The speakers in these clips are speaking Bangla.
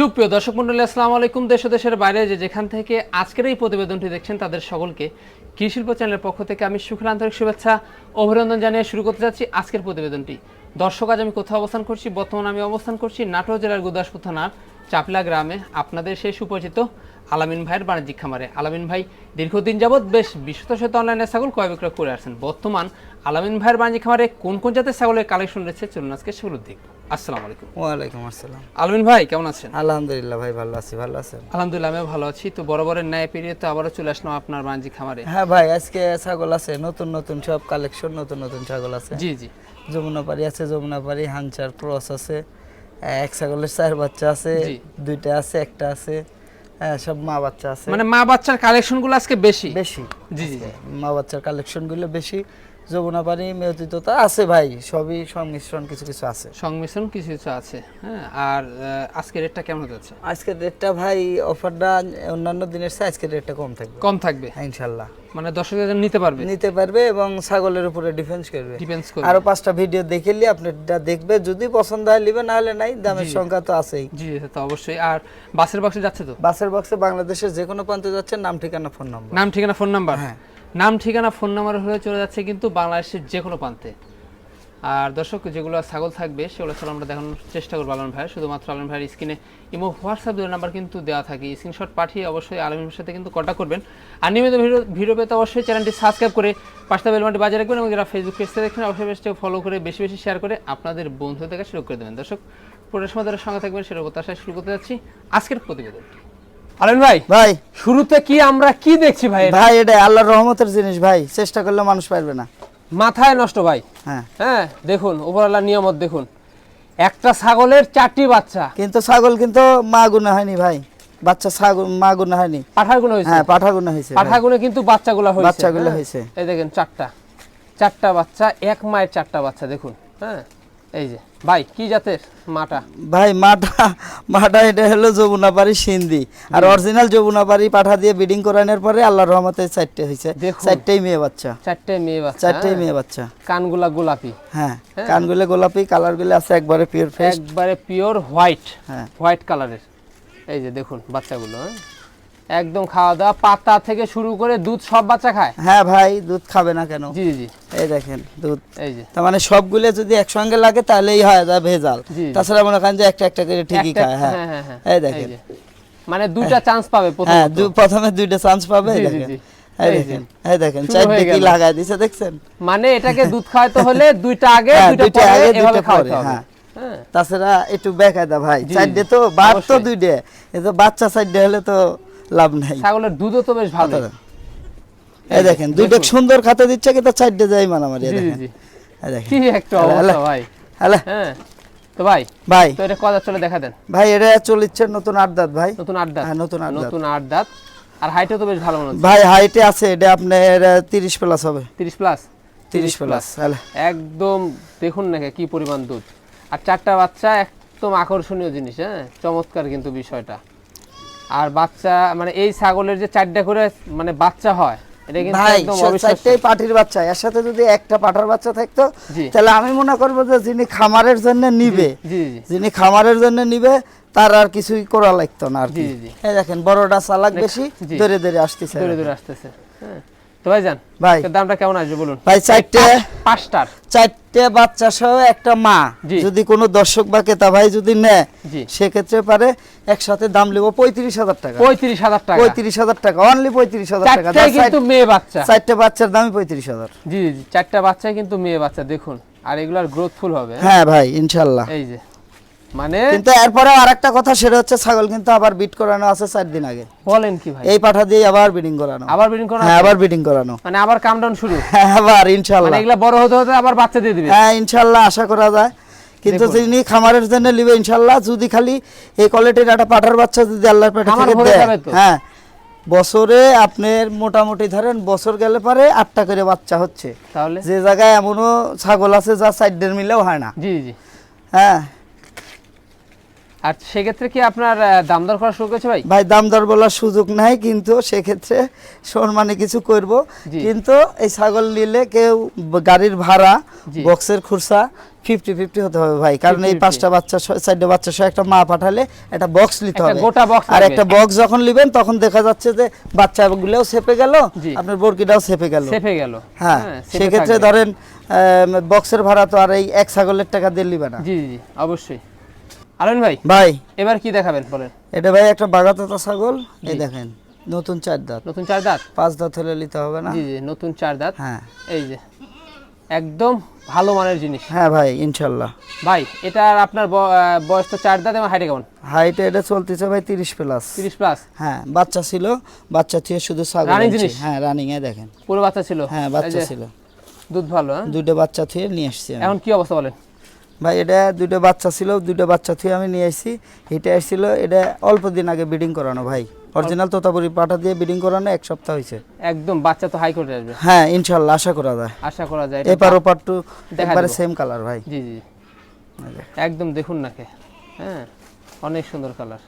সুপ্রিয় দর্শক মন্ডলী, আসসালামু আলাইকুম। দেশ দেশের বাইরে যে যেখান থেকে আজকের এই প্রতিবেদনটি দেখছেন, তাদের সকলকে কৃষি শিল্প চ্যানেলের পক্ষ থেকে আমি সুখের আন্তরিক শুভেচ্ছা, অভিনন্দন জানিয়ে শুরু করতে যাচ্ছি আজকের প্রতিবেদনটি। দর্শক, আজ আমি কোথাও অবস্থান করছি, বর্তমানে আমি অবস্থান করছি নাটোর জেলার গুদাসপুর থানার চাপলা গ্রামে। আপনাদের সেই সুপরিচিত আলামিন ভাইয়ের বাণিজ্যিক খামারে। আলামিন ভাই, দীর্ঘদিন যাবৎ বেশ বিশ্বত শত অনলাইনে ছাগল ক্রয় বিক্রয় করে আসছেন। বর্তমান আলামিন ভাইয়ের বাণিজ্যিক খামারে কোন কোন জাতের ছাগলের কালেকশন রয়েছে? চলুন আজকে সেগুলো দেখব আসসালামু আলাইকুম। ওয়ালাইকুম আসসালাম। আলামিন ভাই কেমন আছেন? আলহামদুলিল্লাহ ভাই ভালো আছি ভালো আছেন? আলহামদুলিল্লাহ আমিও ভালো আছি। তো বরাবরের ন্যায় পেরিয়ে তো আবারও চলে আসলাম আপনার বাণিজ্যিক খামারে। হ্যাঁ ভাই আজকে ছাগল আছে নতুন নতুন সব কালেকশন নতুন নতুন ছাগল আছে। জি জি। যমুনাপাড়ি আছে যমুনাপাড়ি হানচার ক্রস আছে এক ছাগলের চার বাচ্চা আছে দুইটা আছে একটা আছে হ্যাঁ সব মা বাচ্চা আছে। মানে মা বাচ্চার কালেকশনগুলো আজকে বেশি? বেশি। জি জি। মা বাচ্চার কালেকশনগুলো বেশি যমুনাপাড়ি মেয়তিততা আছে ভাই সবই সংমিশ্রণ কিছু কিছু আছে। সংমিশ্রণ কিছু কিছু আছে হ্যাঁ? আর আহ, আজকে রেটটা কেমন যাচ্ছে? আজকের রেটটা ভাই অফারটা অন্যান্য দিনের চেয়ে আজকের রেটটা কম থাকবে। কম থাকবে? হ্যাঁ, ইনশাল্লাহ। মানে দর্শকদের নিতে পারবে? নিতে পারবে এবং ছাগলের উপরে ডিফেন্স করবে। ডিফেন্স করবে। আরও পাঁচটা ভিডিও দেখে নিয়ে আপনি দেখবে যদি পছন্দ হয় নিবে না হলে নাই দামের সংখ্যা তো আছেই। জি জি, তো অবশ্যই। আর বাসের বক্সে যাচ্ছে তো? বাসের বক্সে বাংলাদেশের যে কোনো প্রান্তে যাচ্ছে নাম ঠিকানা ফোন নাম্বার নাম ঠিকানা ফোন নাম্বার হ্যাঁ। নাম, ঠিকানা, ফোন নাম্বার হয়ে চলে যাচ্ছে কিন্তু বাংলাদেশের যে কোনো প্রান্তে। আর দর্শক, যেগুলো ছাগল থাকবে, সেগুলো ছাড়া আমরা দেখানোর চেষ্টা করব আলম ভাই শুধুমাত্র আলম ভাইয়ের স্ক্রিনে ইমো, হোয়াটসঅ্যাপ দুটো নাম্বার কিন্তু দেওয়া থাকে। স্ক্রিনশট পাঠিয়ে অবশ্যই আলমের সাথে কিন্তু কন্ট্যাক্ট করবেন। আর নিয়মিত ভিডিও ভিডিও পেতে অবশ্যই চ্যানেলটি সাবস্ক্রাইব করে পাঁচটা বেলমাটি বাজারে রাখবেন এবং যারা ফেসবুক পেজটা দেখবেন অবশ্যই পেজটাকে ফলো করে বেশি বেশি শেয়ার করে আপনাদের বন্ধুদের কাছে শুরু করে দেবেন। দর্শক, পুরো সময় সঙ্গে থাকবেন সেটা প্রত্যাশায় শুরু করতে যাচ্ছি। আজকের প্রতিবেদনটি। আলম ভাই ভাই। শুরুতে কি আমরা কি দেখছি ভাই? ভাই এটা আল্লাহর রহমতের জিনিস ভাই চেষ্টা করলে মানুষ পারবে না। মাথায় নষ্ট ভাই। হ্যাঁ। হ্যাঁ দেখুন উপরওয়ালা নিয়ামত দেখুন। একটা ছাগলের চারটি বাচ্চা। কিন্তু ছাগল কিন্তু মা গুণা হয়নি ভাই। বাচ্চা ছাগল মা গুণা হয়নি। পাঠারগুলো হয়েছে? হ্যাঁ পাঠা গুণা হয়েছে। পাঠারগুলো কিন্তু বাচ্চাগুলো হয়েছে। বাচ্চাগুলো হ্যাঁ। হয়েছে। এই দেখেন চারটা। চারটা বাচ্চা এক মায়ের চারটা বাচ্চা দেখুন। হ্যাঁ এই যে ভাই কি জাতের মাটা? ভাই মাটা মাটা এটা হলো যমুনাপাড়ি সিন্ধি। আর অরিজিনাল যমুনাপাড়ি পাঠা দিয়ে বিডিং করানোর পরে আল্লাহর রহমতে চারটে হয়েছে। চারটেই মেয়ে বাচ্চা। চারটে মেয়ে বাচ্চা চারটেই হ্যাঁ। মেয়ে বাচ্চা। কানগুলা গোলাপি। হ্যাঁ কানগুলো গোলাপি কালারগুলো আছে একবারে পিওর ফ্রেশ একবারে পিওর হোয়াইট হ্যাঁ। হোয়াইট কালারের এই যে দেখুন বাচ্চাগুলো হ্যাঁ। একদম খাওয়া দাওয়া পাতা থেকে শুরু করে দুধ সব বাচ্চা খায়? হ্যাঁ ভাই দুধ খাবে না কেন? জি জি এই দেখেন দুধ। এই যে। তার মানে সবগুলো যদি একসঙ্গে লাগে তাহলেই হয় যা ভেজাল। তাছাড়া মনে করেন যে একটা একটা করে ঠিকই খায় হ্যাঁ। হ্যাঁ, হ্যাঁ, হ্যাঁ। এই দেখেন। মানে দুইটা চান্স পাবে হ্যাঁ প্রথমত প্রথমে দুইটা চান্স পাবে এই দেখেন। এই এই দেখেন এই দেখেন চারটে কি গেল। দিছে দেখছেন? মানে এটাকে দুধ খাওয়াতে হলে দুইটা আগে হ্যাঁ, দুইটা দুইটা আগে, দুইটা খাওয়াতে হবে। হ্যাঁ। হ্যাঁ। তাছাড়া একটু বেকায়দা ভাই চারটে তো বার তো। দুইটে। এই তো বাচ্চা চারটে হলে তো লাভ নাই। ছাগলের দুধও তো বেশ ভালো। এই দেখেন দুইটা সুন্দর খাতে দিচ্ছে কিন্তু চারটে যাই মানামারি এই জি জি দেখেন। জি। এই দেখেন। কি একটা অবস্থা ভাই। হ্যালো হ্যাঁ। তো ভাই ভাই। তো এটা কদা চলে দেখা দেন। ভাই এটা চলিচ্ছে নতুন আট দাঁত ভাই। নতুন আট দাঁত। হ্যাঁ, নতুন আট। নতুন আট দাঁত। আর হাইটও তো বেশ ভালো মনে হচ্ছে। ভাই হাইটে আছে এটা আপনার তিরিশ প্লাস হবে। তিরিশ প্লাস তিরিশ প্লাস একদম দেখুন না কি পরিমাণ দুধ। আর চারটা বাচ্চা একদম আকর্ষণীয় জিনিস হ্যাঁ? চমৎকার কিন্তু বিষয়টা। আর বাচ্চা মানে এই ছাগলের যে চারটা করে মানে বাচ্চা হয় এটা কিন্তু একদম সে পাটির বাচ্চা এর সাথে যদি একটা পাটার বাচ্চা থাকতো তাহলে আমি মনে করব যে যিনি খামারের জন্য নিবে যিনি খামারের জন্য নিবে তার আর কিছুই করা লাগতো না আর কি। দেখেন বড়টা চালাক বেশি ধরে ধরে আসতেছে হ্যাঁ। তো ভাই। যান ভাই দামটা কেমন আসবে বলুন? ভাই চারটে পাঁচটার। চারটে বাচ্চা সহ একটা মা। যদি কোনো দর্শক বা ক্রেতা ভাই যদি নেয় সেক্ষেত্রে পারে একসাথে দাম নেব পঁয়ত্রিশ হাজার টাকা। পঁয়ত্রিশ হাজার টাকা। পঁয়ত্রিশ হাজার টাকা অনলি পঁয়ত্রিশ হাজার টাকা। কিন্তু মেয়ে বাচ্চা। চারটে বাচ্চার দামই পঁয়ত্রিশ হাজার। জি জি চারটা বাচ্চাই কিন্তু মেয়ে বাচ্চা দেখুন। আর এগুলার গ্রোথফুল হবে। হ্যাঁ? হ্যাঁ ভাই ইনশাল্লাহ। এই যে। মানে? কিন্তু এরপরে আর একটা কথা সেটা হচ্ছে ছাগল কিন্তু আবার বিট করানো আছে চার দিন আগে। বলেন কি ভাই? এই পাঠা দিয়ে আবার বিডিং করানো। আবার ব্রিডিং করা হ্যাঁ আবার বিডিং করানো। মানে আবার কাম ডাউন শুরু? হ্যাঁ আবার মানে ইনশাল্লাহ এগুলা বড় হতে হতে আবার বাচ্চা দিয়ে দিবে? হ্যাঁ ইনশাল্লাহ আশা করা যায়। কিন্তু যিনি খামারের জন্য নিবে ইনশাল্লাহ যদি খালি এই কোয়ালিটির একটা পাঠার বাচ্চা যদি আল্লাহর পেটে থেকে দেয় হ্যাঁ বছরে আপনার মোটামুটি ধরেন বছর গেলে পরে আটটা করে বাচ্চা হচ্ছে। তাহলে? যে জায়গায় এমনও ছাগল আছে যা সাইডের মিলেও হয় না। জি জি। হ্যাঁ আর সেক্ষেত্রে কি আপনার দাম দর করা শুরু করেছে ভাই? ভাই দাম দর বলার সুযোগ নাই কিন্তু সেক্ষেত্রে সম্মানে কিছু করব। কিন্তু এই ছাগল নিলে কেউ গাড়ির ভাড়া বক্সের খুরসা ফিফটি ফিফটি হতে হবে ভাই। কারণ এই পাঁচটা বাচ্চা চারটে বাচ্চা সহ একটা মা পাঠালে একটা বক্স নিতে হবে। গোটা box আর একটা বক্স যখন নেবেন তখন দেখা যাচ্ছে যে বাচ্চাগুলোও সেপে গেল আপনার বরকিটাও সেপে গেল। সেফে গেল। হ্যাঁ সেক্ষেত্রে থাকবে। ধরেন বক্সের ভাড়া তো আর এই এক ছাগলের টাকা দিয়ে নিবে না। জি জি, অবশ্যই। আলমিন ভাই ভাই। এবার কি দেখাবেন বলেন? এটা ভাই একটা বাগাতাতা ছাগল এই দেখেন নতুন চার দাঁত। নতুন চার দাঁত? পাঁচ দাঁত হলে নিতে হবে না? জি জি নতুন চার দাঁত। হ্যাঁ। এই যে একদম ভালো মানের জিনিস। হ্যাঁ ভাই ইনশাল্লাহ। ভাই এটার আপনার ব- বয়স তো চার দাঁত এবং হাইটে কেমন? হাইটে এটা চলতেছে ভাই তিরিশ প্লাস তিরিশ প্লাস হ্যাঁ বাচ্চা ছিল বাচ্চা থেকে শুধু ছাগল আনছি। জিনিস? হ্যাঁ রানিং এ দেখেন। পুরো বাচ্চা ছিল? হ্যাঁ বাচ্চা ছিল। দুধ ভালো হ্যাঁ? দুইটা বাচ্চা থেকে নিয়ে আমি। এখন কি অবস্থা বলেন? ভাই এটা দুইটা বাচ্চা ছিল দুইটা বাচ্চা থেকে আমি নিয়ে এসেছি এটা এসেছিল এটা অল্প দিন আগে ব্রিডিং করানো ভাই। অরিজিনাল তোতাপুরি পাটা দিয়ে ব্রিডিং করানো এক সপ্তাহ হয়েছে একদম বাচ্চা তো হাই কোর্টে আসবে। হ্যাঁ ইনশাল্লাহ আশা করা যায়। আশা করা যায় এপার ওপার টু একবারে সেম কালার ভাই। জি জি একদম দেখুন নাকে। হ্যাঁ অনেক সুন্দর কালার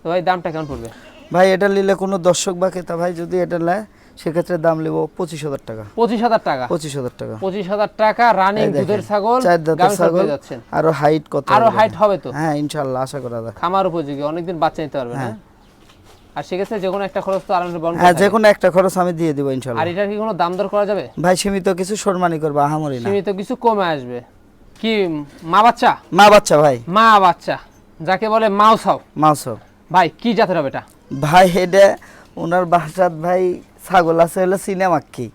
তো ভাই দামটা কেমন পড়বে? ভাই এটা নিলে কোনো দর্শক বা ক্রেতা ভাই যদি এটা নেয় সেক্ষেত্রে দাম নেব পঁচিশ হাজার টাকা। পঁচিশ হাজার টাকা। পঁচিশ হাজার টাকা। পঁচিশ হাজার টাকা রানিং দুধের ছাগল চার দাঁতের ছাগল আরও হাইট কত আরও হাইট হবে তো? হ্যাঁ ইনশাল্লাহ আশা করা যায়। খামার উপযোগী অনেকদিন বাচ্চা নিতে পারবে হ্যাঁ। আর সেক্ষেত্রে যে কোনো একটা খরচ তো আরামসে বহন হ্যাঁ যে কোনো একটা খরচ আমি দিয়ে দিব ইনশাল্লাহ আর এটার কি কোনো দাম দর করা যাবে? ভাই সীমিত কিছু সম্মানই করব আহামরি না। সীমিত কিছু কমে আসবে। কি মা বাচ্চা? মা বাচ্চা ভাই। মা বাচ্চা যাকে বলে মাউসাও মাউস ভাই কি জাতের হবে এটা? ভাই এটা ওনার বাসাত ভাই ছাগল আছে হলো সিনেমাক্ষি।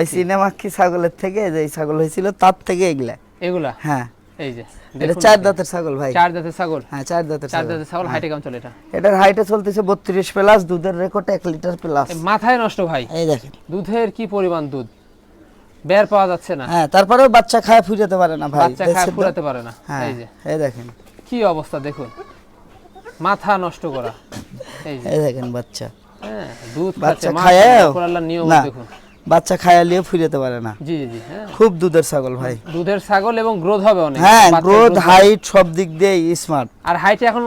ওই সিনেমাক্ষি ছাগলের থেকে যে ছাগল হয়েছিল তার থেকে এগুলা। এগুলা? হ্যাঁ। এই যে এটা চার দাঁতের ছাগল ভাই। চার দাঁতের ছাগল? হ্যাঁ চার দাঁতের চার দাঁতের ছাগল হাইটে কেমন চলে এটা? এটার হাইটে চলতেছে বত্রিশ প্লাস দুধের রেকর্ড এক লিটার প্লাস মাথায় নষ্ট ভাই। এই দেখেন। দুধের কি পরিমাণ দুধ? বের পাওয়া যাচ্ছে না। হ্যাঁ তারপরেও বাচ্চা খায় ফুরাতে পারে না ভাই। বাচ্চা খায় দেখছেন ফুরাতে পারে না। হ্যাঁ এই যে। এই দেখেন। কি অবস্থা দেখুন। মাথা নষ্ট করা। এই দেখেন বাচ্চা। হ্যাঁ দুধ বাচ্চা খাচ্ছে খায় আল্লাহর না খায়ালিও ফুরাতে পারে না। জি জি জি হ্যাঁ। খুব দুধের ছাগল ভাই। দুধের ছাগল এবং গ্রোথ হবে অনেক। হ্যাঁ গ্রোথ হাইট সব দিক দিয়ে স্মার্ট আর হাইটে এখন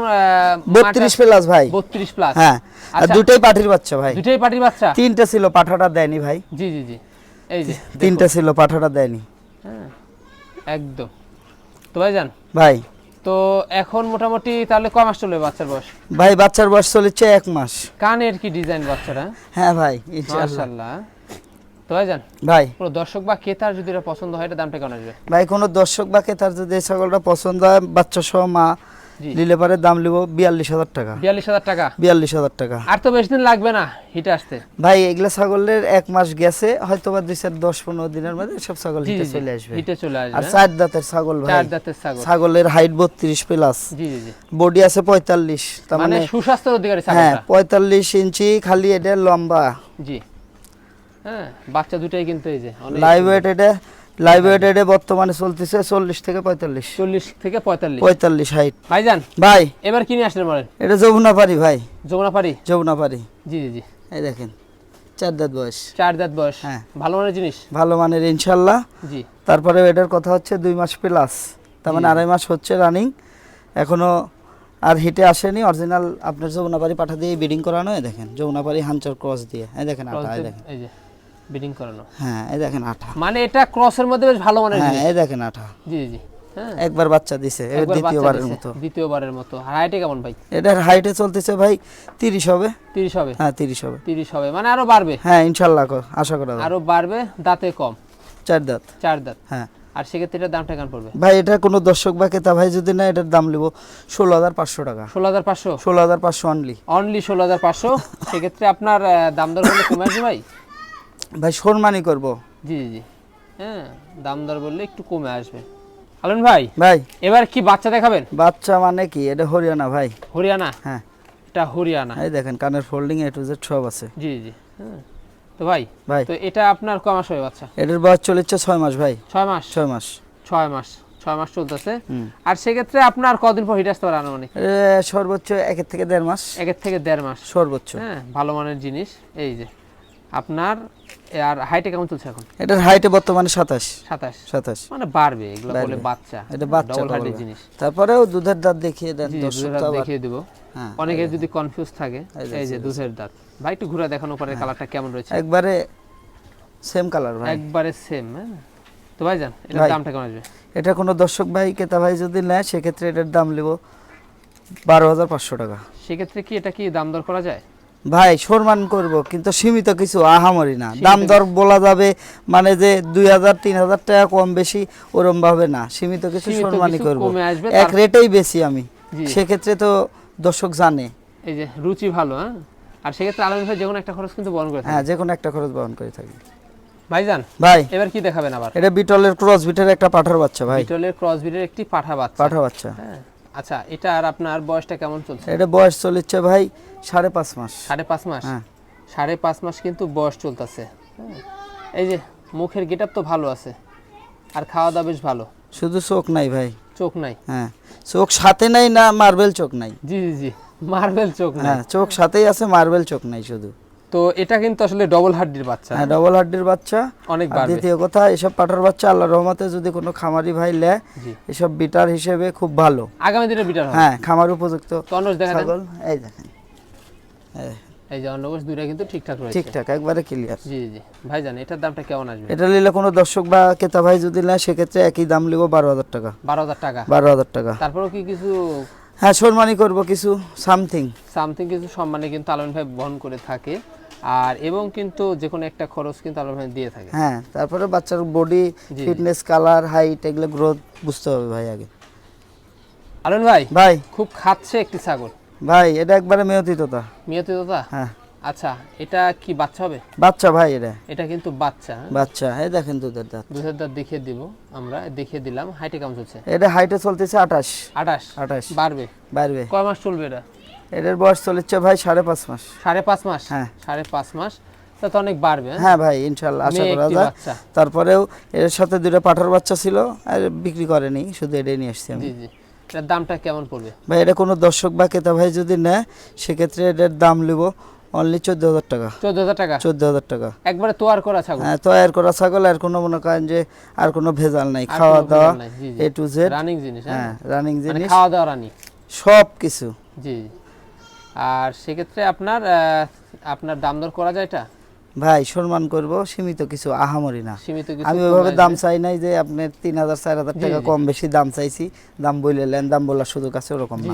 বত্রিশ প্লাস ভাই। বত্রিশ প্লাস হ্যাঁ আর আচ্ছা। দুটোই পাঠির বাচ্চা ভাই। দুটোই পাটির বাচ্চা? তিনটা ছিল পাঠাটা দেয়নি ভাই। জি জি জি। এই যে তিনটা ছিল পাঠাটা দেয়নি। হ্যাঁ একদম। তো ভাই যান ভাই। তো এখন মোটামুটি তাহলে কয় মাস চলবে বাচ্চার বয়স? ভাই বাচ্চার বয়স চলেছে এক মাস। কানের কি ডিজাইন বাচ্চারা হ্যাঁ? ভাই ইনশাআল্লাহ। তো ভাই যান ভাই। কোনো দর্শক বা ক্রেতার যদি এটা পছন্দ হয় এটা দামটা কেমন আসবে? ভাই কোনো দর্শক বা ক্রেতার যদি এই ছাগলটা পছন্দ হয় বাচ্চা সহ মা পারে দাম লিব বিয়াল্লিশ হাজার টাকা। বিয়াল্লিশ হাজার টাকা। বিয়াল্লিশ হাজার টাকা। আর তো বেশি দিন লাগবে না হিটে আসতে। ভাই এগুলা ছাগলের এক মাস গেছে হয়তো বা দুই চার দশ পনেরো দিনের মধ্যে সব ছাগল হিটে চলে আসবে। হিটে চলে আসবে। হ্যাঁ? চার দাঁতের ছাগল ভাই। চার দাঁতের ছাগল। ছাগলের হাইট বত্রিশ প্লাস জি জি জি। বডি আছে পঁয়তাল্লিশ তার মানে মানে সুস্বাস্থ্যের অধিকারী হ্যাঁ পঁয়তাল্লিশ ইঞ্চি খালি এটা লম্বা। জি। হ্যাঁ বাচ্চা দুটাই কিন্তু এই যে লাইভ ওয়েট এটা লাইভ ওয়েট বর্তমানে চলতেছে চল্লিশ থেকে পঁয়তাল্লিশ। চল্লিশ থেকে পঁয়তাল্লিশ। পঁয়তাল্লিশ হাইট ভাইজান ভাই। এবার কিনে আসলেন বলেন? এটা যমুনা পারি ভাই। যমুনা পারি যমুনা পারি জি জি জি। এই দেখেন চার দাঁত বয়স। চার দাঁত বয়স। হ্যাঁ। ভালো মানের জিনিস? ভালো মানের ইনশাল্লাহ। জি। তারপরে এটার কথা হচ্ছে দুই মাস প্লাস তার মানে আড়াই মাস হচ্ছে রানিং এখনও আর হিটে আসেনি। অরিজিনাল আপনার যমুনাপাড়ি পাঠা দিয়ে বিডিং করানো দেখেন যমুনাপাড়ি হাঞ্চার ক্রস দিয়ে। এই দেখেন এই দেখেন। এই যে। বিডিং করানো। হ্যাঁ এই দেখেন আঠা। মানে এটা ক্রসের মধ্যে বেশ ভালো মানের হ্যাঁ এই দেখেন আঠা। জি জি হ্যাঁ। একবার বাচ্চা দিছে দ্বিতীয়বারের মতো। দ্বিতীয়বারের মতো। হাইটে কেমন ভাই? এটার হাইটে চলতেছে ভাই তিরিশ হবে। তিরিশ হবে? হ্যাঁ তিরিশ হবে। তিরিশ হবে মানে আরও বাড়বে। হ্যাঁ ইনশাল্লাহ আশা করা যায়। আরও বাড়বে দাঁতে কম। চার দাঁত। চার দাঁত। হ্যাঁ। আর সেক্ষেত্রে এটার দামটা কেমন পড়বে? ভাই এটা কোনো দর্শক বা ক্রেতা ভাই যদি না এটার দাম নিব ষোলো হাজার পাঁচশো টাকা। ষোলো হাজার পাঁচশো? ষোলো হাজার পাঁচশো অনলি অনলি ষোলো হাজার পাঁচশো। সেক্ষেত্রে আপনার দাম দর কমে আসবে ভাই? ভাই সম্মানই করব। জি জি জি। হ্যাঁ দাম দর বললে একটু কমে আসবে। আলন ভাই ভাই। এবার কি বাচ্চা দেখাবেন? বাচ্চা মানে কি? এটা হরিয়ানা ভাই। হরিয়ানা? হ্যাঁ। এটা হরিয়ানা। এই দেখেন কানের ফোল্ডিং এ টু জেড সব আছে। জি জি হ্যাঁ। তো ভাই ভাই। তো এটা আপনার ক মাস হবে বাচ্চা? এটার বয়স চলেছে ছয় মাস ভাই। ছয় মাস? ছয় মাস। ছয় মাস। ছয় মাস চলতেছে। আর সেক্ষেত্রে আপনার কদিন পর হিট আসতে পারে আনুমানিক? সর্বোচ্চ একের থেকে দেড় মাস। একের থেকে দেড় মাস। সর্বোচ্চ। হ্যাঁ ভালো মানের জিনিস। এই যে আপনার আর হাইটে কেমন চলছে এখন? এটার হাইটে বর্তমানে সাতাশ। সাতাশ? সাতাশ। মানে বাড়বে এগুলো বলে বাচ্চা। এটা বাচ্চা হাইটের জিনিস। তারপরেও দুধের দাঁত দেখিয়ে দেন দর্শক দেখিয়ে দিব। হ্যাঁ। অনেকে যদি কনফিউজ থাকে এই যে। দুধের দাঁত। ভাই একটু ঘুরে দেখানো পরে কালারটা কেমন রয়েছে। একবারে সেম কালার ভাই। একবারে সেম হ্যাঁ। তো ভাই যান এটার দামটা কেমন আসবে? এটা কোনো দর্শক ভাই ক্রেতা ভাই যদি নেয় সেক্ষেত্রে এটার দাম নেব বারো হাজার পাঁচশো টাকা। সেক্ষেত্রে কি এটা কি দাম দর করা যায়? ভাই সম্মান করব কিন্তু সীমিত কিছু আহামরি না। দাম দর বলা যাবে মানে যে দুই হাজার তিন হাজার টাকা কম বেশি ওরম ভাবে না। সীমিত কিছু সম্মানই করব। এক রেটেই বেশি আমি। সেক্ষেত্রে তো দর্শক জানে। এই যে রুচি ভালো হ্যাঁ? আর সেক্ষেত্রে আলম ভাই যে কোনো একটা খরচ কিন্তু বহন করে হ্যাঁ যে কোনো একটা খরচ বহন করে থাকি। ভাইজান ভাই। এবার কি দেখাবেন আবার? এটা বিটলের ক্রস বিটের একটা পাঠার বাচ্চা ভাই। বিটলের ক্রসবিটের একটি পাঠা বাচ্চা। পাঠা বাচ্চা। হ্যাঁ। আচ্ছা এটা আর আপনার বয়সটা কেমন চলছে? এটা বয়স চলেছে ভাই সাড়ে পাঁচ মাস। সাড়ে পাঁচ মাস? হ্যাঁ। সাড়ে পাঁচ মাস কিন্তু বয়স চলতেছে। এই যে মুখের গেট তো ভালো আছে আর খাওয়া দাওয়া বেশ ভালো। শুধু চোখ নাই ভাই। চোখ নাই? হ্যাঁ। চোখ সাথে নাই না মার্বেল চোখ নাই? জি জি জি মার্বেল চোখ নাই। হ্যাঁ চোখ সাথেই আছে মার্বেল চোখ নাই শুধু। তো এটা কিন্তু আসলে ডবল হাড্ডির বাচ্চা। হ্যাঁ ডবল হাড্ডির বাচ্চা। অনেক দ্বিতীয় কথা এসব পাঠার বাচ্চা আল্লাহ রহমতে যদি কোনো খামারি ভাই লে এসব বিটার হিসেবে খুব ভালো। আগামী দিনে বিটার হবে। হ্যাঁ খামার উপযুক্ত। তো অন্নস দেখা এই দেখেন। এই, যে অন্নকোষ দুইটা কিন্তু ঠিকঠাক রয়েছে। ঠিকঠাক একবারে ক্লিয়ার জি জি ভাইজান এটার দামটা কেমন আসবে? এটা নিলে কোনো দর্শক বা ক্রেতা ভাই যদি নেয় সেক্ষেত্রে একই দাম নিব বারো হাজার টাকা। বারো হাজার টাকা? বারো হাজার টাকা। তারপরেও কি কিছু? হ্যাঁ সম্মানই করব কিছু সামথিং। সামথিং কিছু সম্মানে কিন্তু আলম ভাই বহন করে থাকে। আর এবং কিন্তু যে কোনো একটা খরচ কিন্তু আলম ভাই দিয়ে থাকে। হ্যাঁ তারপরে বাচ্চার বডি ফিটনেস কালার হাইট এগুলো গ্রোথ বুঝতে হবে ভাই আগে। আলম ভাই ভাই। খুব খাচ্ছে একটি ছাগল। ভাই এটা একবারে মেয়তিততা। মিয়তি দাদা হ্যাঁ। আচ্ছা এটা কি বাচ্চা হবে? বাচ্চা ভাই এটা। এটা কিন্তু বাচ্চা? বাচ্চা এই দেখেন দুধের দাঁত। দুধের দাঁত দেখিয়ে দিব আমরা দেখিয়ে দিলাম হাইটে কেমন চলছে? এটা হাইটে চলতেছে আঠাশ। আঠাশ? আঠাশ। বাড়বে? বাড়বে। কয় মাস চলবে এটা? এটার বয়স চলেছে ভাই সাড়ে পাঁচ মাস। সাড়ে পাঁচ মাস? হ্যাঁ। সাড়ে পাঁচ মাস? তা তো অনেক বাড়বে হ্যাঁ? হ্যাঁ ভাই ইনশাল্লাহ আশা করা যায়। তারপরেও এর সাথে দুটো পাঠার বাচ্চা ছিল আর বিক্রি করেনি শুধু এটাই নিয়ে আসছি আমি। জি জি। এটার দামটা কেমন পড়বে? ভাই এটা কোনো দর্শক বা ক্রেতা ভাই যদি নেয় সেক্ষেত্রে এটার দাম নিব অনলি চোদ্দ হাজার টাকা। চোদ্দ হাজার টাকা? চোদ্দ হাজার টাকা। একবারে তোয়ার করা ছাগল? হ্যাঁ তোয়ার করা ছাগল আর কোনো মনে করেন যে আর কোনো ভেজাল নাই খাওয়া দাওয়া। এ টু জেড রানিং জিনিস হ্যাঁ? হ্যাঁ রানিং মানে জিনিস। খাওয়া দাওয়া রানিং সব কিছু জি। আর সেক্ষেত্রে আপনার আপনার দাম দর করা যায় এটা? ভাই সম্মান করব সীমিত কিছু আহামরি না। সীমিত কিছু আমি ওইভাবে দাম চাই নাই যে আপনি তিন হাজার চার হাজার টাকা কম বেশি দাম চাইছি দাম বলে নেন দাম বলার সুযোগ আছে ওরকম না।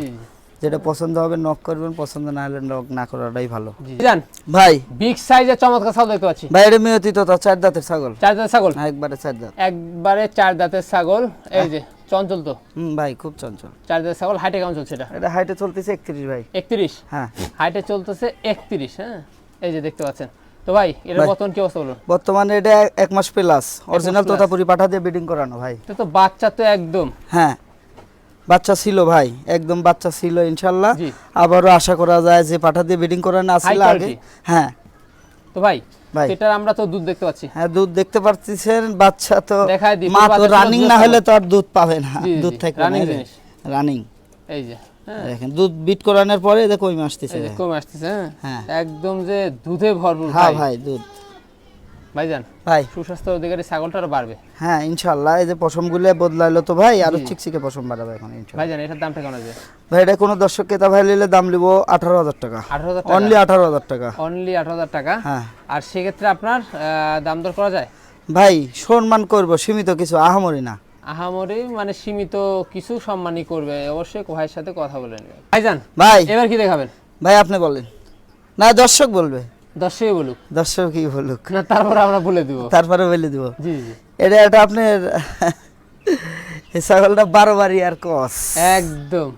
যেটা পছন্দ হবে নক করবেন পছন্দ না হলে নক না করাটাই ভালো। জান ভাই। বিগ সাইজের চমৎকার ছাগল দেখতে পাচ্ছি। ভাই এটা মেয়তি তো চার দাঁতের ছাগল। চার দাঁতের ছাগল? একবারে চার দাঁত। একবারে চার দাঁতের ছাগল এই যে। চঞ্চল তো? হুম ভাই খুব চঞ্চল। চার দাঁতের ছাগল হাইটে কেমন চলছে এটা? এটা হাইটে চলতেছে একত্রিশ ভাই। একত্রিশ? হ্যাঁ। হাইটে চলতেছে একত্রিশ হ্যাঁ? এই যে দেখতে পাচ্ছেন। তো ভাই এর ভাই। বর্তমান কি অবস্থা বলুন? বর্তমানে এটা এক- মাস প্লাস অরিজিনাল। তোতাপুরি পাঠা দিয়ে বিডিং করানো ভাই। এটা তো বাচ্চা তো একদম। হ্যাঁ। বাচ্চা ছিল ভাই। একদম বাচ্চা ছিল ইনশাল্লাহ আবারও আশা করা যায় যে পাঠা দিয়ে বিডিং করানো আসলে আগে। হ্যাঁ। তো ভাই ভাই। এটার আমরা তো দুধ দেখতে পাচ্ছি। হ্যাঁ দুধ দেখতে পাচ্ছেন বাচ্চা তো মা তো রানিং না হলে তো আর দুধ পাবে না। দুধ থাকবে জিনিস। রানিং এই যে হ্যাঁ। দেখেন দুধ বিট করানোর পরে দেখো ওই আসতেছে। কমে আসতেছে হ্যাঁ। হ্যাঁ। একদম যে দুধে ভরপুর হ্যাঁ ভাই দুধ। ভাইজান ভাই। সুস্বাস্থ্য অধিকারী ছাগলটা আরও বাড়বে। হ্যাঁ ইনশাল্লাহ এই যে পশমগুলো বদলাইলো তো ভাই আরও। চিকচিকে পশম বাড়াবে এখন ইনশাল্লাহ ভাইজান এটার দামটা কেমন আছে? ভাই এটা কোনো দর্শক ক্রেতা ভাই নিলে দাম নিব আঠারো হাজার টাকা। আঠারো হাজার অনলি আঠারো হাজার টাকা। অনলি আঠারো হাজার টাকা? হ্যাঁ। আর সেক্ষেত্রে আপনার দাম দর করা যায়? ভাই সম্মান করব সীমিত কিছু আহামরি না। আহামরি মানে সীমিত কিছু সম্মানই করবে অবশ্যই ভাইয়ের সাথে কথা বলে নেবে। ভাইজান ভাই। এবার কি দেখাবেন? ভাই আপনি বলেন। না দর্শক বলবে। দর্শকই বলুক। দর্শক বলুক। না তারপর আমরা বলে দিব। তারপরে বলে দিব। জি জি। এটা এটা আপনার এই ছাগলটা বারো আর কস একদম।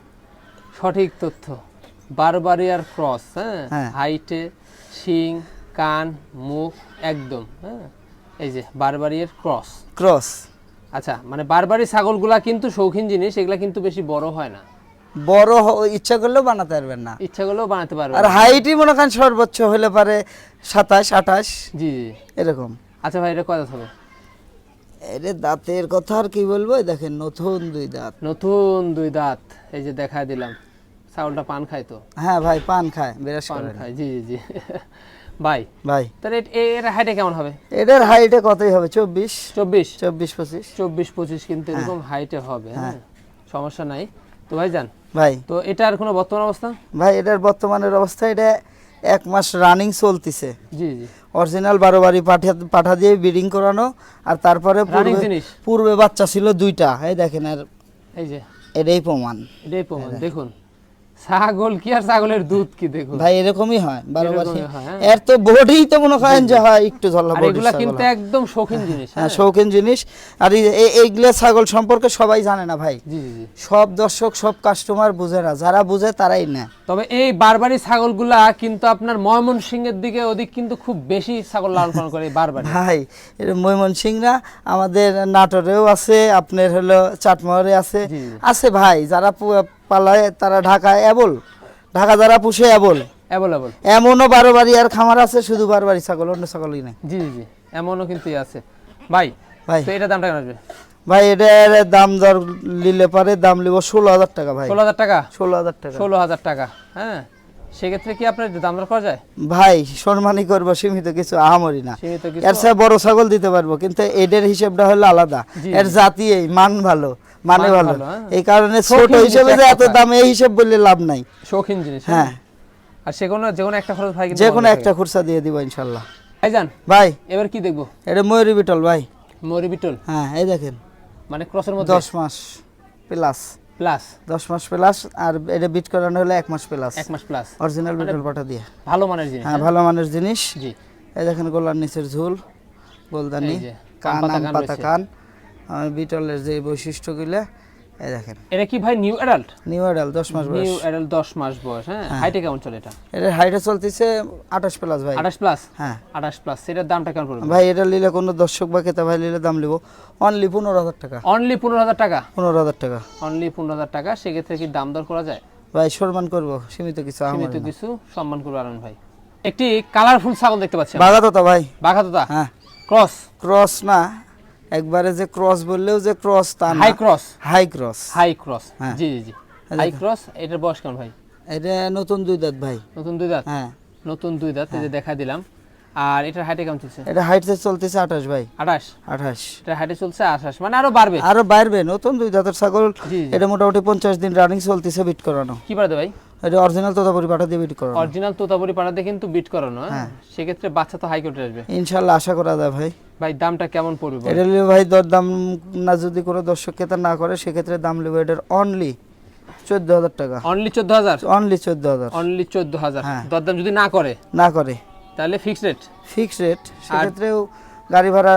সঠিক তথ্য। বারবারিয়ার ক্রস হ্যাঁ? হ্যাঁ। হাইটে শিং কান মুখ একদম হ্যাঁ? এই যে বারবারিয়ার ক্রস ক্রস আচ্ছা মানে বারবারি ছাগলগুলা কিন্তু শৌখিন জিনিস এগুলা কিন্তু বেশি বড় হয় না। বড় ইচ্ছা করলেও বানাতে পারবেন না। ইচ্ছা করলেও বানাতে পারবে আর হাইটই মনে করেন সর্বোচ্চ হলে পারে সাতাশ আঠাশ। জি জি। এরকম। আচ্ছা ভাই এটা কত হবে? এর দাঁতের কথা আর কি বলব? দেখেন নতুন দুই দাঁত। নতুন দুই দাঁত। এই যে দিলাম। ছাগলটা পান খায় তো? হ্যাঁ ভাই পান খায় পান খায় জি জি জি। ভাই ভাই। তাহলে এর হাইটে কেমন হবে? এটার হাইটে কতই হবে? চব্বিশ? চব্বিশ? চব্বিশ পঁচিশ। চব্বিশ পঁচিশ কিন্তু এরকম হাইটে হবে হ্যাঁ। সমস্যা নাই। তো ভাই যান ভাই। তো এটার কোনো বর্তমান অবস্থা? ভাই এটার বর্তমানের অবস্থা এটা এক মাস রানিং চলতেছে। জি জি। অরিজিনাল বারো বাড়ি পাঠা পাঠা দিয়ে ব্রিডিং করানো আর তারপরে পূর্বে পূর্বে বাচ্চা ছিল দুইটা। এই দেখেন আর এই যে। এটাই প্রমাণ। এটাই প্রমাণ দেখুন। ছাগল কি আর ছাগলের দুধ কি দেখুন? ভাই এরকমই হয় বারো বাড়ি এরকমই হয়। এর তো বডি তো মনে করেন যে হয় একটু ঝল্লা বডির এগুলা কিন্তু একদম শৌখিন জিনিস হ্যাঁ হ্যাঁ। শৌখিন জিনিস। আর এই- এই- এইগুলা ছাগল সম্পর্কে সবাই জানে না ভাই। জি জি সব দর্শক সব কাস্টমার বুঝে না। যারা বুঝে তারাই নেয়। তবে এই বারবারি ছাগলগুলা কিন্তু আপনার ময়মনসিংহের দিকে ওদিক কিন্তু খুব বেশি ছাগল লালন পালন করে বারবারি ভাই এটা ময়মনসিংহরা আমাদের নাটোরেও আছে আপনার হলো চাটমোহরে আছে। আছে ভাই যারা পালায় তারা ঢাকায় এবল ঢাকা যারা পুষে অ্যাভেলেবল এমনও আর খামার আছে শুধু ছাগল অন্য ছাগলই নেই। জি জি এমনও কিন্তু আছে। ভাই ভাই। তো এটা দামটা কেন আসবে ভাই এটার দাম দর নিলে পারে দাম নিব ষোলো হাজার টাকা ভাই। ষোলো হাজার টাকা? ষোলো হাজার টাকা। ষোলো হাজার টাকা হ্যাঁ? সেক্ষেত্রে কি আপনার দাম দর করা যায়? ভাই সম্মানই করব সীমিত কিছু আহামরি না। এর চেয়ে বড় ছাগল দিতে পারব কিন্তু এদের হিসেবটা হলো আলাদা। এর জাতি এই মান ভালো। মানে ভালো। ভালো, হ্যাঁ। এই কারণে ছোট হিসেবে যে এত। দাম এই হিসেব বললে লাভ নাই। শৌখিন জিনিস হ্যাঁ। আর সে কোনো যে কোনো একটা খরচ ভাই যে কোনো একটা। খুরসা দিয়ে দিব ইনশাল্লাহ। ভাই যান ভাই। এবার কি দেখব? এটা ময়ূরী বিটল ভাই। মরি বিটল? হ্যাঁ এই দেখেন। মানে ক্রসের মধ্যে? দশ মাস প্লাস। প্লাস? দশ মাস প্লাস আর এটা বিট করানো হলো এক মাস প্লাস। এক মাস প্লাস। অরিজিনাল বিটল পাটা দিয়ে। ভালো মানের জিনিস হ্যাঁ ভালো মানের জিনিস। জি। এই দেখেন গোলার নিচের ঝুল গোলদানি কান পাতা কান। বিটলের যে বৈশিষ্ট্যগুলো এই দেখেন। এটা কি ভাই নিউ অ্যাডাল্ট নিউ অ্যাডাল দশ মাস নিউ অ্যাডাল্ট দশ মাস বয়স হ্যাঁ? হাইটে কেমন চলে এটা? এটার হাইটে চলতেছে আঠাশ প্লাস ভাই। আঠাশ প্লাস হ্যাঁ। আঠাশ প্লাস সেটার দামটা কেমন পড়বে? ভাই এটা নিলে কোনো দর্শক বা ক্রেতা ভাই নিলে দাম নিব। অনলি পনেরো হাজার টাকা। অনলি পনেরো হাজার টাকা? পনেরো হাজার টাকা। অনলি পনেরো হাজার টাকা সেক্ষেত্রে কি দাম দর করা যায়? ভাই সম্মান করব সীমিত কিছু সীমিত কিছু সম্মান করব আনন্দ ভাই। একটি কালারফুল ছাগল দেখতে পাচ্ছি বাঘা তো ভাই। বাঘা তোতা? হ্যাঁ। ক্রস ক্রস না একবারে যে ক্রস বললেও যে ক্রস তা না। High cross high cross high cross হ্যাঁ। জি জি জি। হাই ক্রস এটার বয়স কেমন ভাই? এটা নতুন দুই দাঁত ভাই। নতুন দুই দাঁত? হ্যাঁ। নতুন দুই দাঁত এই যে দেখা দিলাম। আর এটার হাইটে কেমন চলছে? এটা হাইটে চলতেছে আঠাশ ভাই। আঠাশ? আঠাশ। এটা হাইটে চলছে আঠাশ মানে আরও বাড়বে। আরও বাড়বে নতুন দুই দাঁতের ছাগল। এটা মোটামুটি পঞ্চাশ দিন রানিং চলতেছে বিট করানো। কি বাড়বে ভাই? এটা অরিজিনাল তোতাপুরি পাঠা দিয়ে বিট করানো। অরিজিনাল তোতাপুরি পাড়াতে কিন্তু বিট করানো হ্যাঁ? হ্যাঁ। সেক্ষেত্রে বাচ্চা তো হাই কোর্টে আসবে। ইনশাল্লাহ আশা করা যায় ভাই। ভাই দামটা কেমন পড়বে? এটা নিলে ভাই দর দাম না যদি কোনো দর্শক ক্রেতা না করে সেক্ষেত্রে দাম নেব এটার অনলি চোদ্দ হাজার টাকা। অনলি চোদ্দ হাজার? অনলি চোদ্দ হাজার। অনলি চোদ্দ হাজার। হ্যাঁ। দরদাম যদি না করে? না করে। তাহলে ফিক্সড রেট ফিক্স রেট সেক্ষেত্রেও গাড়ি ভাড়া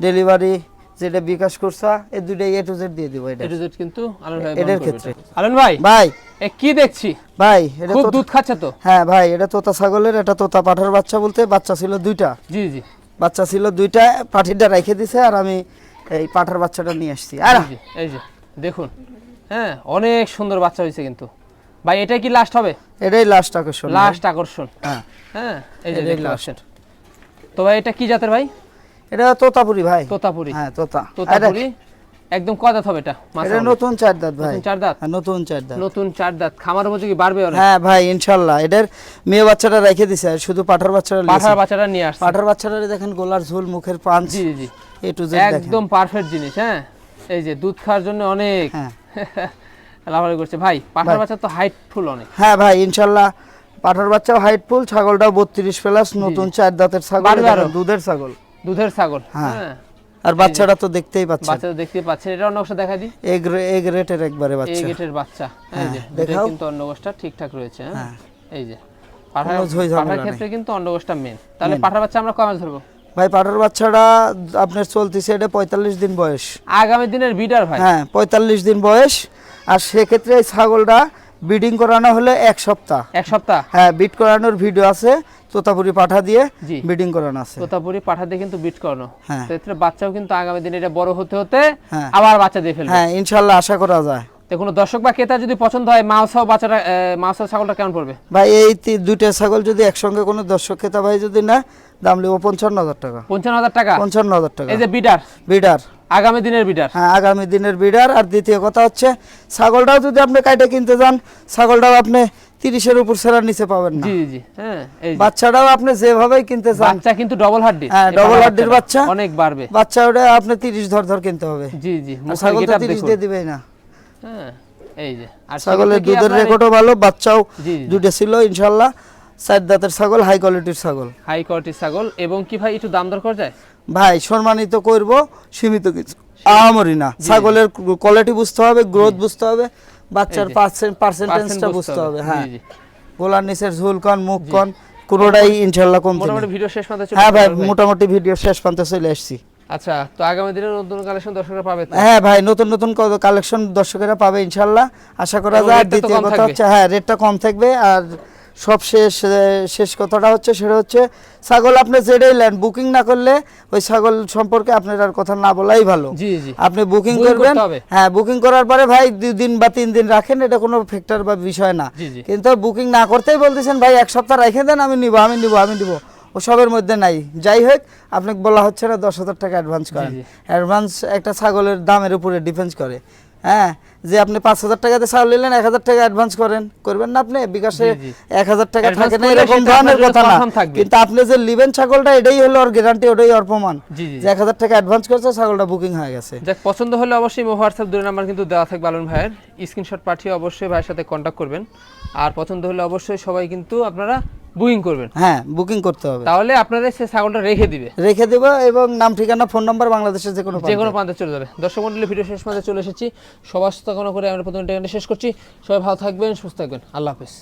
ডেলিভারি যেটা বিকাশ করছা এই দুইটা এ টু জেড দিয়ে দিব এটা। এটু জেড কিন্তু আলন ভাই এটার ক্ষেত্রে। আলন ভাই ভাই। এ কি দেখছি? ভাই এটা তো দুধ খাচ্ছে তো। হ্যাঁ ভাই এটা তোতা ছাগলের এটা তোতা পাঠার বাচ্চা বলতে বাচ্চা ছিল দুইটা। জি জি। বাচ্চা ছিল দুইটা পাঠিটা রেখে দিছে আর আমি এই পাঠার বাচ্চাটা নিয়ে আসছি। আর। এই যে দেখুন। হ্যাঁ অনেক সুন্দর বাচ্চা হয়েছে কিন্তু। ভাই এটা কি লাস্ট হবে? এটাই লাস্ট আকর্ষণ। লাস্ট আকর্ষণ। হ্যাঁ। হ্যাঁ এই যে দেখতে তো ভাই এটা কি জাতের ভাই? এটা তোতাপুরি ভাই। তোতাপুরি। হ্যাঁ তোতা। তোতাপুরি। একদম কয় দাঁত হবে এটা? এটা নতুন চার দাঁত ভাই। চার দাঁত? হ্যাঁ, নতুন চার দাঁত। নতুন চার দাঁত। খামার উপযোগী বাড়বে হ্যাঁ ভাই ইনশাল্লাহ এটার মেয়ে বাচ্চাটা রেখে দিছে আর শুধু পাঠার বাচ্চাটা পাঠার বাচ্চাটা নিয়ে আসছে। পাঠার বাচ্চাটা দেখেন গোলার ঝোল মুখের জি জি এ টু জেড একদম পারফেক্ট জিনিস হ্যাঁ? এই যে দুধ খাওয়ার জন্য অনেক। হ্যাঁ। লাভারি করছে। ভাই পাঠার বাচ্চা তো হাইট ফুল অনেক। হ্যাঁ ভাই ইনশাল্লাহ পাঠার বাচ্চাও হাইট ফুল ছাগলটাও বত্রিশ প্লাস নতুন চার দাঁতের ছাগল দুধের ছাগল। দুধের ছাগল। হ্যাঁ। হ্যাঁ। আর বাচ্চাটা তো দেখতেই পাচ্ছেন। বাচ্চা তো দেখতে পাচ্ছেন। এটা অন্য অংশ দেখা এগ রে- এগ রেটের একবারে এই বাচ্চা গেটের বাচ্চা। এই হ্যাঁ, যে দেখাও। কিন্তু অন্ডকোষটা ঠিকঠাক রয়েছে হ্যাঁ। হ্যাঁ। এই যে পাঠার। ক্ষেত্রে কিন্তু মেন তাহলে পাঠার বাচ্চা আমরা কমে ধরবো? ভাই পাঠার বাচ্চাটা আপনার চলতেছে এটা পঁয়তাল্লিশ দিন বয়স। আগামী দিনের বিডার ভাই। হ্যাঁ পঁয়তাল্লিশ দিন বয়স। আর সেক্ষেত্রে এই ছাগলটা ব্রিডিং করানো হলে এক সপ্তাহ। এক সপ্তাহ? হ্যাঁ বিট করানোর ভিডিও আছে। তোতাপুরি পাঠা দিয়ে ব্রিডিং করানো আছে। তোতাপুরি পাঠা দিয়ে কিন্তু বিট করানো। হ্যাঁ। সেক্ষেত্রে বাচ্চাও কিন্তু আগামী দিনে এটা বড় হতে হতে হ্যাঁ। আবার বাচ্চা দিয়ে ফেলবে। হ্যাঁ ইনশাল্লাহ আশা করা যায়। কোনো দর্শক বা ক্রেতা যদি পছন্দ হয় মাউসাও বাচ্চাটা মাউসাও ছাগলটা কেমন পড়বে? ভাই এই দুইটা ছাগল যদি একসঙ্গে কোনো দর্শক ক্রেতা ভাই যদি না দাম নেব পঞ্চান্ন হাজার টাকা। পঞ্চান্ন হাজার টাকা? পঞ্চান্ন হাজার টাকা। এই যে বিডার বিডার আগামী দিনের বিডার হ্যাঁ আগামী দিনের বিডার আর দ্বিতীয় কথা হচ্ছে ছাগলটাও যদি আপনি কাইটে কিনতে যান ছাগলটাও আপনি তিরিশের উপর সেরার নিচে পাবেন না। জি জি হ্যাঁ বাচ্চাটাও আপনি যেভাবেই কিনতে চান। বাচ্চা কিন্তু ডবল হাড্ডি হ্যাঁ, double হাড্ডির বাচ্চা। অনেক বাড়বে। বাচ্চা ওটা আপনি তিরিশ ধর ধর কিনতে হবে। জি জি ছাগল তো তিরিশ দিয়ে দিবেই না। হ্যাঁ এই যে। আর ছাগলের দুধের রেকর্ডও ভালো বাচ্চাও জি ছিল ইনশাল্লাহ চার দাঁতের ছাগল হাই কোয়ালিটির ছাগল। হাই কোয়ালিটির ছাগল। এবং কি ভাই একটু দাম দর করা যায়? ভাই সম্মানিত করব সীমিত কিছু। আমরি না। ছাগলের কোয়ালিটি বুঝতে হবে গ্রোথ বুঝতে হবে। বাচ্চার পার্সেন্ট পার্সেন্টেজটা বুঝতে হবে হ্যাঁ। গোলার নিচের ঝুল কন মুখ কন কোনোটাই ইনশাল্লাহ কম মোটামুটি ভিডিও শেষ পর্যন্ত চলে হ্যাঁ ভাই মোটামুটি ভিডিও শেষ পর্যন্ত চলে আসছি। আচ্ছা তো আগামী দিনে নতুন কালেকশন দর্শকরা পাবে? হ্যাঁ ভাই নতুন নতুন কালেকশন দর্শকরা পাবে ইনশাল্লাহ আশা করা যায় দ্বিতীয় কথা হচ্ছে হ্যাঁ রেটটা কম থাকবে। আর সব শেষ শেষ কথাটা হচ্ছে সেটা হচ্ছে ছাগল আপনি যেটাই নেন বুকিং না করলে ওই ছাগল সম্পর্কে আপনার আর কথা না বলাই ভালো। জি জি। আপনি বুকিং করবেন হ্যাঁ বুকিং করার পরে ভাই দুই দিন বা তিন দিন রাখেন এটা কোনো ফ্যাক্টর বা বিষয় না। কিন্তু বুকিং না করতেই বলতেছেন ভাই এক সপ্তাহ রেখে দেন আমি নিব আমি নিব আমি নিব। ও সবের মধ্যে নাই। যাই হোক আপনাকে বলা হচ্ছে না দশ হাজার টাকা অ্যাডভান্স করেন। অ্যাডভান্স একটা ছাগলের দামের উপরে ডিপেন্ড করে। হ্যাঁ যে আপনি পাঁচ হাজার টাকাতে ছাগল নিলেন এক হাজার টাকা অ্যাডভান্স করেন। করবেন না আপনি? বিকাশে। এক হাজার টাকা থাকে না এরকম ধরনের কথা না। কিন্তু আপনি যে লিবেন ছাগলটা এটাই হলো ওর গ্যারান্টি ওটাই ওর প্রমাণ। যে এক হাজার টাকা অ্যাডভান্স করছে ছাগলটা বুকিং হয়ে গেছে। যাক পছন্দ হলে অবশ্যই হোয়াটসঅ্যাপ দুই নাম্বার কিন্তু দেওয়া থাকবে আলম ভাইয়ের। স্ক্রিনশট পাঠিয়ে অবশ্যই ভাইয়ের সাথে কন্ট্যাক্ট করবেন। আর পছন্দ হলে অবশ্যই সবাই কিন্তু আপনারা বুকিং করবেন? হ্যাঁ বুকিং করতে হবে। তাহলে আপনাদের সে ছাগলটা রেখে দিবে। রেখে দেবো এবং নাম ঠিকানা ফোন নাম্বার বাংলাদেশের যে কোনো যে কোনো প্রান্তে চলে যাবে। দর্শক মন্ডলী ভিডিও শেষ মাঝে চলে এসেছি। সবার কামনা করে আমরা প্রথমে শেষ করছি। সবাই ভালো থাকবেন সুস্থ থাকবেন। আল্লাহ হাফেজ।